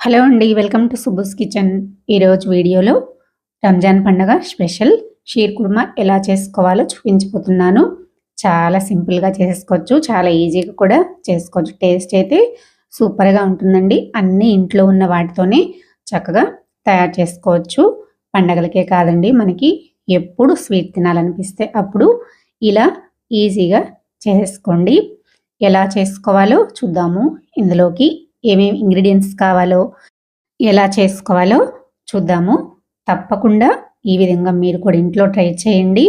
Hello అండి welcome to సుబ్బుస్ kitchen. ఈరోజు వీడియోలో రంజాన్ పండుగ స్పెషల్. షీర్ కుర్మా ఎలా చేసుకోవాలో చూపించిపోతున్నాను చాలా సింపుల్గా చేసుకోవచ్చు చాలా ఈజీగా కూడా చేసుకోవచ్చు. టేస్ట్ అయితే సూపర్గా ఉంటుందండి. అన్ని ఇంట్లో ఉన్న వాటితోనే చక్కగా తయారు చేసుకోవచ్చు. పండగలకే కాదండి మనకి ఎప్పుడు స్వీట్ తినాలనిపిస్తే అప్పుడు ఇలా ఈజీగా చేసుకోండి. ఎలా చేసుకోవాలో చూద్దాము. ఇందులోకి ఏమేమి ఇంగ్రీడియంట్స్ కావాలో ఎలా చేసుకోవాలో చూద్దాము. తప్పకుండా ఈ విధంగా మీరు కూడా ఇంట్లో ట్రై చేయండి.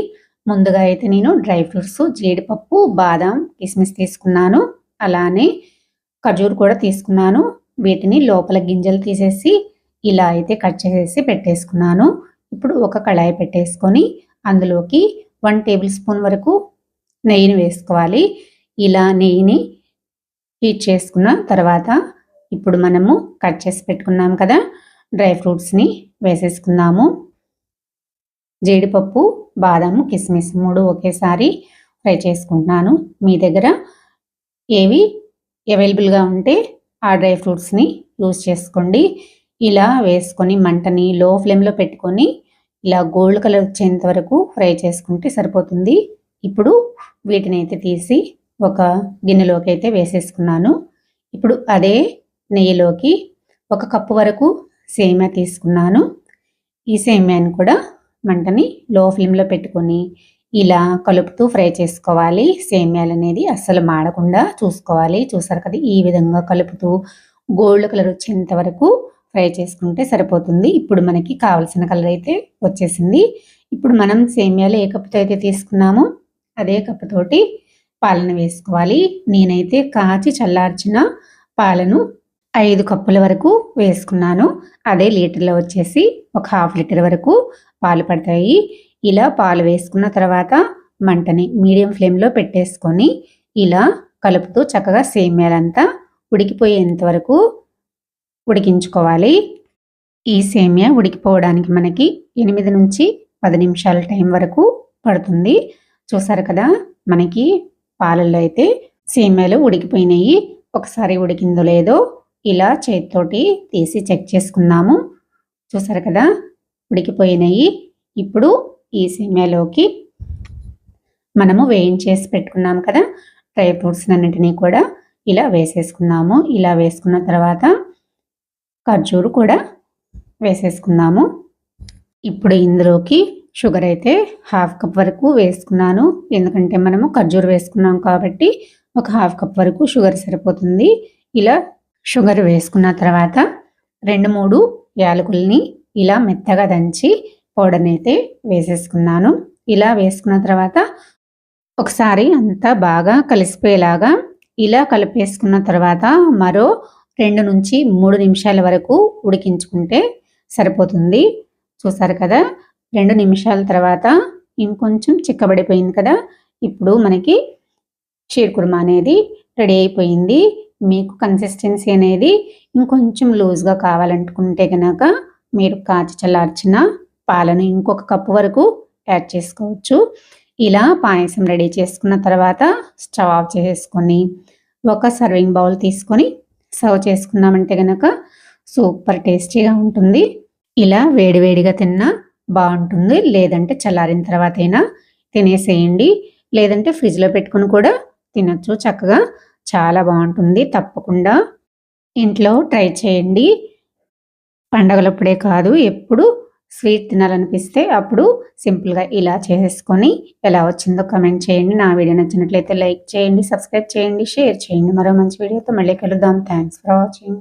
ముందుగా అయితే నేను డ్రై ఫ్రూట్స్ జీడిపప్పు బాదం కిస్మిస్ తీసుకున్నాను. అలానే ఖజూర్ కూడా తీసుకున్నాను. వీటిని లోపల గింజలు తీసేసి ఇలా అయితే కట్ చేసేసి పెట్టేసుకున్నాను. ఇప్పుడు ఒక కళాయి పెట్టేసుకొని అందులోకి వన్ టేబుల్ స్పూన్ వరకు నెయ్యిని వేసుకోవాలి. ఇలా నెయ్యిని హీట్ చేసుకున్న తర్వాత ఇప్పుడు మనము కట్ చేసి పెట్టుకున్నాం కదా డ్రై ఫ్రూట్స్ని వేసేసుకుందాము. జీడిపప్పు బాదాము కిస్మిస్ మూడు ఒకేసారి ఫ్రై చేసుకుంటున్నాను. మీ దగ్గర ఏవి అవైలబుల్గా ఉంటే ఆ డ్రై ఫ్రూట్స్ని యూజ్ చేసుకోండి. ఇలా వేసుకొని మంటని లో ఫ్లేమ్లో పెట్టుకొని ఇలా గోల్డ్ కలర్ వచ్చేంత వరకు ఫ్రై చేసుకుంటే సరిపోతుంది. ఇప్పుడు వీటిని అయితే తీసి ఒక గిన్నెలోకి అయితే వేసేసుకున్నాను. ఇప్పుడు అదే నెయ్యిలోకి ఒక కప్పు వరకు సేమ్యా తీసుకున్నాను. ఈ సేమ్యాని కూడా మంటని లో ఫ్లేమ్లో పెట్టుకొని ఇలా కలుపుతూ ఫ్రై చేసుకోవాలి. సేమ్యాలు అనేది అస్సలు మాడకుండా చూసుకోవాలి. చూసారు కదా ఈ విధంగా కలుపుతూ గోల్డ్ కలర్ వచ్చేంత వరకు ఫ్రై చేసుకుంటే సరిపోతుంది. ఇప్పుడు మనకి కావలసిన కలర్ అయితే వచ్చేసింది. ఇప్పుడు మనం సేమ్యాలు ఏ కప్పుతో అయితే తీసుకున్నామో అదే కప్పుతోటి పాలను వేసుకోవాలి. నేనైతే కాచి చల్లార్చిన పాలను ఐదు కప్పుల వరకు వేసుకున్నాను. అదే లీటర్లో వచ్చేసి ఒక హాఫ్ లీటర్ వరకు పాలు పడతాయి. ఇలా పాలు వేసుకున్న తర్వాత మంటని మీడియం ఫ్లేమ్లో పెట్టేసుకొని ఇలా కలుపుతూ చక్కగా సేమ్యాలంతా ఉడికిపోయేంత వరకు ఉడికించుకోవాలి. ఈ సేమియా ఉడికిపోవడానికి మనకి ఎనిమిది నుంచి పది నిమిషాల టైం వరకు పడుతుంది. చూసారు కదా మనకి పాలల్లో అయితే సేమ్యాలు ఉడికిపోయినాయి. ఒకసారి ఉడికిందో లేదో ఇలా చేతితోటి తీసి చెక్ చేసుకున్నాము చూసారు కదా? ఉడికిపోయినాయి. ఇప్పుడు ఈ సేమ్యాలోకి మనము వేయించేసి పెట్టుకున్నాం కదా? డ్రై ఫ్రూట్స్ అన్నింటినీ కూడా ఇలా వేసేసుకున్నాము ఇలా వేసుకున్న తర్వాత ఖర్జూరు కూడా వేసేసుకున్నాము ఇప్పుడు ఇందులోకి షుగర్ అయితే హాఫ్ కప్ వరకు వేసుకున్నాను. ఎందుకంటే మనము ఖర్జూరు వేసుకున్నాం కాబట్టి ఒక హాఫ్ కప్ వరకు షుగర్ సరిపోతుంది. ఇలా షుగర్ వేసుకున్న తర్వాత రెండు మూడు యాలకుల్ని ఇలా మెత్తగా దంచి పౌడర్ని అయితే వేసేసుకున్నాను. ఇలా వేసుకున్న తర్వాత ఒకసారి అంతా బాగా కలిసిపోయేలాగా ఇలా కలిపేసుకున్న తర్వాత మరో రెండు నుంచి మూడు నిమిషాల వరకు ఉడికించుకుంటే సరిపోతుంది. చూసారు కదా? రెండు నిమిషాల తర్వాత ఇంకొంచెం చిక్కబడిపోయింది కదా? ఇప్పుడు మనకి చీరకుర్మా అనేది రెడీ అయిపోయింది. మీకు కన్సిస్టెన్సీ అనేది ఇంకొంచెం లూజ్గా కావాలనుకుంటే కనుక మీరు కాచి చల్లార్చిన పాలను ఇంకొక కప్పు వరకు యాడ్ చేసుకోవచ్చు. ఇలా పాయసం రెడీ చేసుకున్న తర్వాత స్టవ్ ఆఫ్ చేసుకొని ఒక సర్వింగ్ బౌల్ తీసుకొని సర్వ్ చేసుకున్నామంటే కనుక సూపర్ టేస్టీగా ఉంటుంది. ఇలా వేడివేడిగా తిన్నా బాగుంటుంది. లేదంటే చల్లారిన తర్వాత అయినా తినేసేయండి. లేదంటే ఫ్రిడ్జ్లో పెట్టుకుని కూడా తినచ్చు చక్కగా. చాలా బాగుంటుంది. తప్పకుండా ఇంట్లో ట్రై చేయండి. పండగలప్పుడే కాదు ఎప్పుడు స్వీట్ తినాలనిపిస్తే అప్పుడు సింపుల్గా ఇలా చేసుకొని ఎలా వచ్చిందో కమెంట్ చేయండి. నా వీడియో నచ్చినట్లయితే లైక్ చేయండి సబ్స్క్రైబ్ చేయండి షేర్ చేయండి. మరో మంచి వీడియోతో మళ్ళీ కలుద్దాం. Thanks for watching.